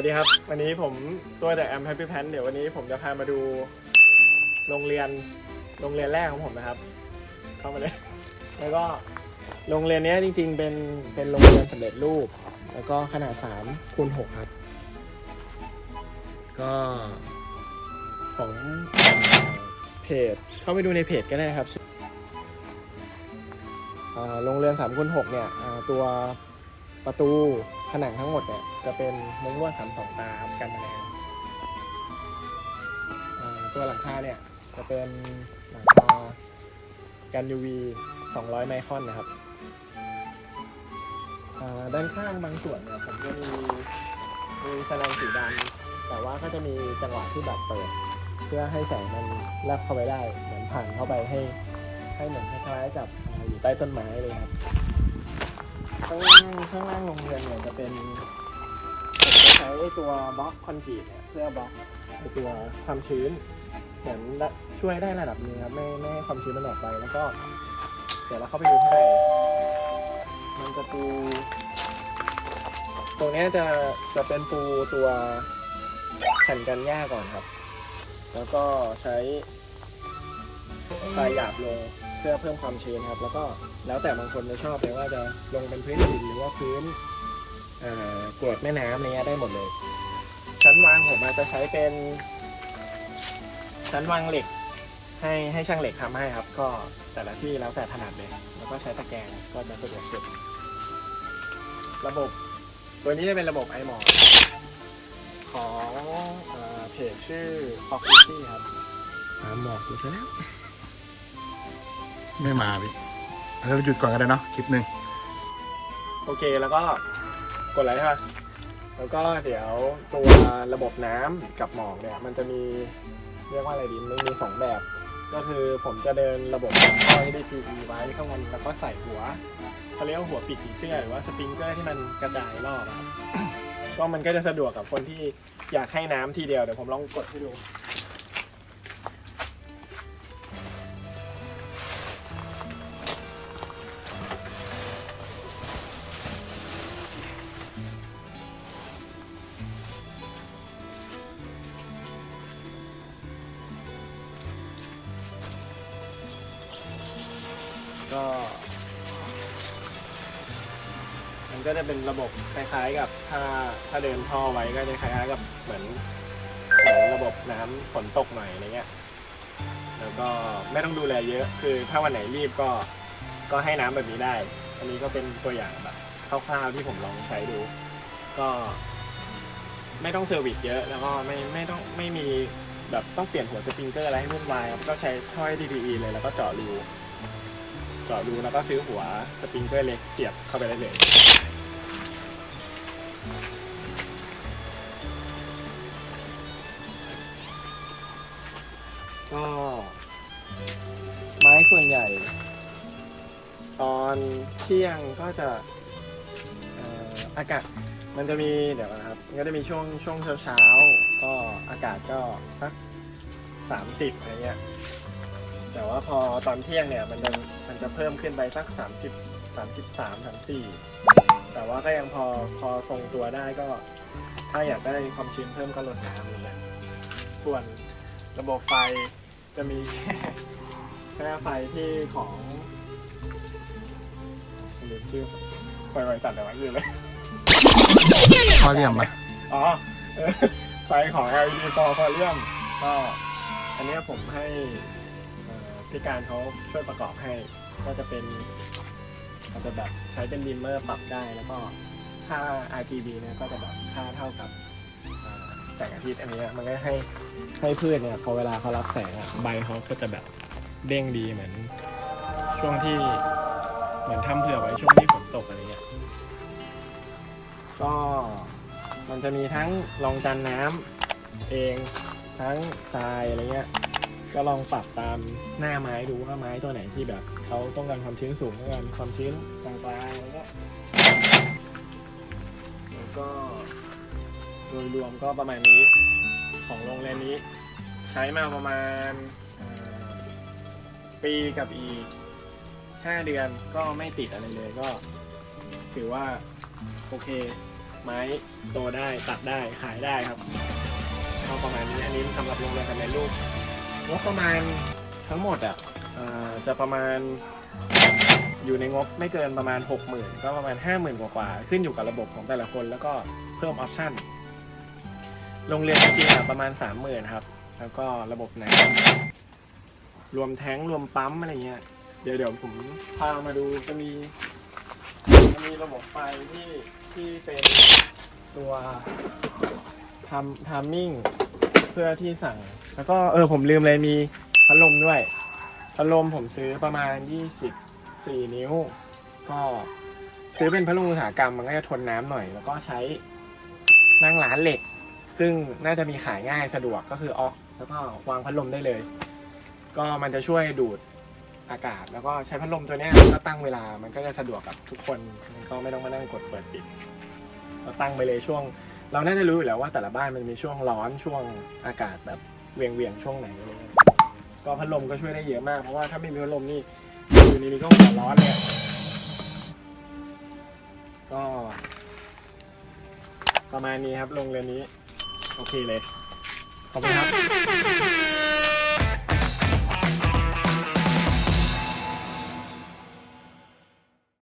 วัสดีครับ วันนี้ผมตัวแต่แอมแฮปปี้แพนเดี๋ยววันนี้ผมจะพามาดูโรงเรียนโรงเรียนแรกของผมนะครับ เข้ามาเลย แล้วก็โรงเรียนเนี้ยจริง ๆ เป็นเป็นโรงเรียนสำเร็จรูป แล้วก็ขนาด3คูณ6ครับ ก็ของเพจเข้าไปดูในเพจก็ได้ครับอ่าโรงเรียน3คูณ6เนี่ยอ่าตัวประตู ผนังทั้งหมดเนี่ยจะเป็นมุ้งลวดสามสองตาครับกันแมลงตัวหลังคาเนี่ยจะเป็นหลังคากัน UV 200 ไมครอนนะครับ ด้านข้างบางส่วนเนี่ยผมจะมีมีแสลงสีดำแต่ว่าก็จะมีจังหวะที่แบบเปิด เพื่อให้แสงมันแลบเข้าไปได้ เหมือนผ่านเข้าไปให้ให้เหมือนคล้ายๆกับอยู่ใต้ต้นไม้เลยครับ ข้างล่างข้างล่างโรงเรียนเนี่ยจะเป็นผมจะใช้ตัวบล็อกคอนกรีตเนี่ยเพื่อบล็อกไอตัวความชื้นเหมือนละช่วยได้ระดับหนึงครับไม่ไม่ให้ความชื้นมันออกไปแล้วก็ เดี๋ยวเราเข้าไปดูข้างในมันจะปูตรงเนี้ยจะจะเป็นปูตัวแผ่นกันหญ้าก่อนครับ แล้วก็ใช้ ทรายหยาบลงเพื่อเพิ่มความชื้นครับ แล้วก็แล้วแต่บางคนจะชอบเลยว่าจะลงเป็นพื้นดินหรือว่าพื้นกรวดแม่น้ำอะไรเงี้ยได้หมดเลย ชั้นวางผมอาจจะใช้เป็น ชั้นวางเหล็ก ให้ให้ช่างเหล็กทำให้ครับ ก็แต่ละที่แล้วแต่ถนัดเลย แล้วก็ใช้ตะแกรงก็จะสะดวกสุด ระบบ ตัวนี้จะเป็นระบบไอหมอของเอ่อเพจชื่อ f o x y ครับหาหมอกดูซะแล้ว ไม่มาพี่เราหยุดก่อนก็ได้เนาะคลิปหนึ่งโอเคแล้วก็กดไลค์ค่ะแล้วก็เดี๋ยวตัวระบบน้ำกับหมอกเนี่ย มันจะมีเรียกว่าอะไรดีมันมีสองแบบ ก็คือผมจะเดินระบบท่อ HDPE ไว้ข้างบนแล้วก็ใส่หัวเขาเรียกว่าหัวปิดผีเสื้อหรือว่าสปริงเกอร์ที่มันกระจายรอบอะครับก็มันก็จะสะดวกกับคนที่อยากให้น้ำทีเดียวเดี๋ยวผมลองกดให้ดู ก็ มันก็จะเป็นระบบคล้ายๆกับถ้าถ้าเดินท่อไว้ก็จะคล้ายๆกับเหมือนเหมือนระบบน้ำฝนตกหน่อยอะไรเงี้ย แล้วก็ไม่ต้องดูแลเยอะ คือถ้าวันไหนรีบก็ก็ให้น้ำแบบนี้ได้ อันนี้ก็เป็นตัวอย่างแบบคร่าวๆที่ผมลองใช้ดู ก็ไม่ต้องเซอร์วิสเยอะแล้วก็ไม่ไม่ต้องไม่มีแบบต้องเปลี่ยนหัวสปริงเกอร์อะไรให้วุ่นวายครับก็ใช้ท่อ DPE เลยแล้วก็เจาะรู เจาะรูแล้วก็ซื้อหัวสปริงเกอร์เล็กเสียบเข้าไปได้เลยก็ไม้ส่วนใหญ่ ตอนเที่ยงก็จะเอ่ออากาศมันจะมีเดี๋ยวนะครับก็จะมีช่วงช่วงเช้าเช้าๆก็อากาศก็สักสามสิบอะไรเงี้ย แต่ว่าพอตอนเที่ยงเนี่ยมันจะมันจะเพิ่มขึ้นไปสักสามสิบสามสิบสามสามสี่แต่ว่าก็ยังพอพอทรงตัวได้ก็ ถ้าอยากได้ความชื้นเพิ่มก็ลดน้ำอย่างเงี้ยส่วนระบบไฟจะมีแค่แค่ไฟที่ของลืมชื่อไฟไวตัดอะไรวะลืมเลยข้อเรียมปะอ๋อเออไฟของ LED for c o l u m ก็อันเนี้ยผมให้เอ่อ พี่การเขาช่วยประกอบให้ก็จะเป็นอาจะแบบใช้เป็นดิมเมอร์ปรับได้แล้วก็ค่า RGB เนี่ยก็จะแบบค่าเท่ากับแสงอาทิตย์อันนี้มันก็ให้ให้พืชเนี่ยพอเวลาเขารับแสงอะใบเขาก็จะแบบเด้งดีเหมือนช่วงที่เหมือนทำเผื่อไว้ช่วงที่ฝนตกอะไรเงี้ยก็มันจะมีทั้งรองกันน้ำเองทั้งทรายอะไรเงี้ย ก็ลองปรับตามหน้าไม้ดูว่าไม้ตัวไหนที่แบบเขาต้องการความชื้นสูงต้องการความชื้นกลางๆอะไรเงี้ยแล้วก็โดยรวมก็ประมาณนี้ของโรงเรียนนี้ ใช้มาประมาณปีกับอีกห้าเดือนก็ไม่ติดอะไรเลยก็ ถือว่า โอเค ไม้โตได้ตัดได้ขายได้ครับก็ประมาณนี้อันนี้สำหรับโรงเรียนสำเร็จรูป งบประมาณทั้งหมดอะอ่อจะประมาณอยู่ในงบไม่เกินประมาณ 6 0,000 ก็ประมาณ 50,000 กว่าๆขึ้นอยู่กับระบบของแต่ละคน แล้วก็เพิ่มออปชั่นโรงเรียนจริงๆประมาณ 30,000 ครับ แล้วก็ระบบน้ำรวมแท้งรวมปั๊มอะไรเงี้ยเดี๋ยวเดี๋ยวผมพามาดูจะมีจะมีระบบไฟที่ที่เป็นตัวทำทามมิ่งเพื่อที่สั่ง แล้วก็เออผมลืมเลยมีพัดลมด้วยพัดลมผมซื้อประมาณ 24 นิ้ว ก็ซื้อเป็นพัดลมอุตสาหกรรมมันก็จะทนน้ำหน่อย แล้วก็ใช้นั่งร้านเหล็ก ซึ่งน่าจะมีขายง่ายสะดวกก็คือออกแล้วก็วางพัดลมได้เลย ก็มันจะช่วยดูดอากาศ แล้วก็ใช้พัดลมตัวนี้ก็ตั้งเวลามันก็จะสะดวกกับทุกคนมันก็ไม่ต้องมานั่งกดเปิดปิดเราตั้งไปเลยช่วง เราน่าจะรู้อยู่แล้วว่าแต่ละบ้านมันมีช่วงร้อนช่วงอากาศแบบ เวียงเวียงช่วงไหนอะไรเงี้ยก็พัดลมก็ช่วยได้เยอะมากเพราะว่าถ้าไม่มีพัดลมนี่อยู่ในนี้ก็หัวร้อนเลยก็ ประมาณนี้ครับโรงเรียนนี้ โอเคเลย ขอบคุณครับ